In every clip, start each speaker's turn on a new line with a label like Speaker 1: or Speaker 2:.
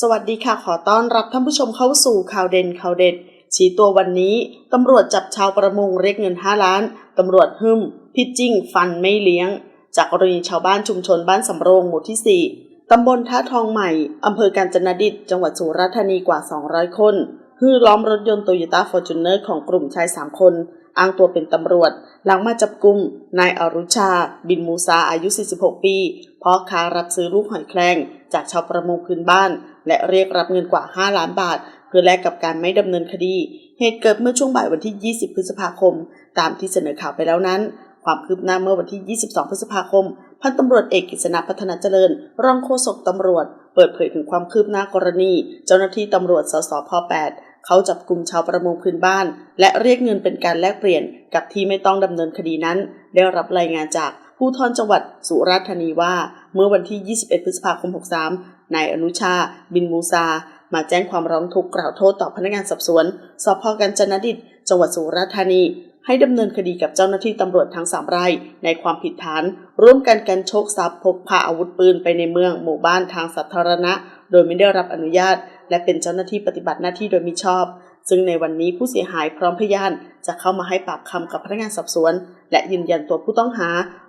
Speaker 1: สวัสดีค่ะขอต้อนรับท่านผู้ชมเข้าสู่ข่าวเด่นข่าวเด็ด ชี้ตัววันนี้ ตำรวจจับชาวประมงเรียกเงิน 5 ล้าน ตำรวจหึมพิจิ้งฟันไม่เลี้ยง จากกรณีชาวบ้านชุมชนบ้านสำโรงหมู่ที่ 4 ตำบลท่าทองใหม่ อำเภอกาญจนดิต จังหวัดสุราษฎร์ธานีกว่า 200 คนฮือล้อมรถยนต์โตโยต้าฟอร์จูเนอร์ของกลุ่มชาย 3 คน อ้างตัวเป็นตำรวจ หลังมาจับกุมนายอรุชา บินมูซาอายุ 46 ปีพ่อค้ารับซื้อลูกหอยแครงจากชาวประมงพื้นบ้าน และเรียกรับเงินกว่า 5 ล้านบาท เพื่อแลกกับการไม่ดำเนินคดี เหตุเกิดเมื่อช่วงบ่ายวันที่ 20 พฤษภาคม ตามที่เสนอข่าวไปแล้วนั้น ความคืบหน้าเมื่อวันที่ 22 พฤษภาคม พันตำรวจเอกกิษณะพัฒนาเจริญ รองโฆษกตำรวจ เปิดเผยถึงความคืบหน้ากรณี เจ้าหน้าที่ตำรวจ สสพ 8 เขาจับกลุ่มชาวประมงพื้นบ้าน และเรียกเงินเป็นการแลกเปลี่ยนกับที่ไม่ต้องดำเนินคดีนั้น ได้รับรายงานจากผู้ทอนจังหวัดสุราษฎร์ธานีว่า เมื่อวันที่ 21 พฤษภาคม 63 นายอนุชา บินมูซา มาแจ้งความร้องทุกข์กล่าวโทษต่อพนักงานสอบสวนสพกัญจนดิต จังหวัดสุราษฎร์ธานีให้ดำเนินคดีกับเจ้าหน้าที่ตำรวจทั้งสามรายในความผิดฐาน ร่วมกันกันโชคทรัพย์พกพาอาวุธปืนไปในเมืองหมู่บ้านทางสาธารณะ โดยไม่ได้รับอนุญาต และเป็นเจ้าหน้าที่ปฏิบัติหน้าที่โดยมิชอบ ซึ่งในวันนี้ผู้เสียหายพร้อมพยานจะเข้ามาให้ปากคำกับพนักงานสอบสวน และยืนยันตัวผู้ต้องหา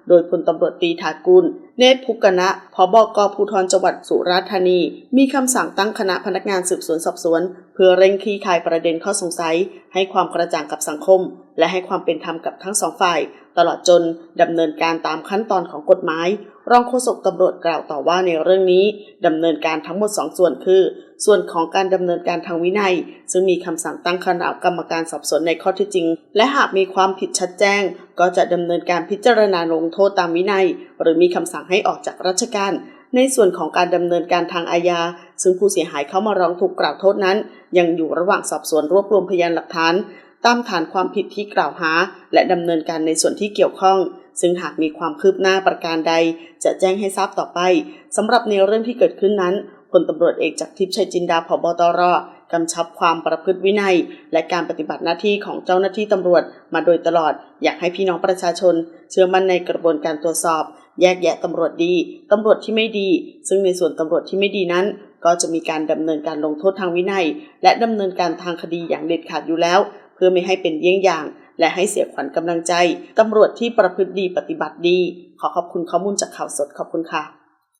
Speaker 1: โดยพลตำรวจตีถากุล เนตรพุกณะพบกภูธรจังหวัดสุราษฎร์ธานี มีคำสั่งตั้งคณะพนักงานสืบสวนสอบสวน เพื่อเร่งคลี่คลายประเด็นข้อสงสัย ให้ความกระจ่างกับสังคม และให้ความเป็นธรรมกับทั้งสองฝ่าย ตลอดจนดำเนินการตามขั้นตอนของกฎหมายรองโฆษกตำรวจกล่าวต่อว่าในเรื่องนี้ดำเนินการทั้งหมด 2 ส่วนคือ ส่วนของการดำเนินการทางวินัย ซึ่งมีคำสั่งตั้งคณะกรรมการสอบสวนในข้อเท็จจริง และหากมีความผิดชัดแจ้ง ก็จะดำเนินการพิจารณาลงโทษตามวินัย หรือมีคำสั่งให้ออกจากราชการ ในส่วนของการดำเนินการทางอาญา ซึ่งผู้เสียหายเข้ามาร้องทุกกล่าวโทษนั้น ยังอยู่ระหว่างสอบสวนรวบรวมพยานหลักฐาน ตามฐานความผิดที่กล่าวหา และดำเนินการในส่วนที่เกี่ยวข้องซึ่งหากมีความคืบหน้าประการใด จะแจ้งให้ทราบต่อไปสำหรับในเรื่องที่เกิดขึ้นนั้น พลตำรวจเอกจากทิพย์ชัยจินดาผบตรกำชับความประพฤติวินัย และการปฏิบัติหน้าที่ของเจ้าหน้าที่ตำรวจมาโดยตลอด อยากให้พี่น้องประชาชน เชื่อมั่นในกระบวนการตรวจสอบ แยกแยะตำรวจดีตำรวจที่ไม่ดี ซึ่งในส่วนตำรวจที่ไม่ดีนั้น ก็จะมีการดำเนินการลงโทษทางวินัย และดำเนินการทางคดีอย่างเด็ดขาดอยู่แล้ว เพื่อไม่ให้เป็นเยี่ยงอย่าง และให้เสียขวัญกำลังใจตำรวจที่ประพฤติดีปฏิบัติดี ขอขอบคุณข้อมูลจากข่าวสดขอบคุณค่ะ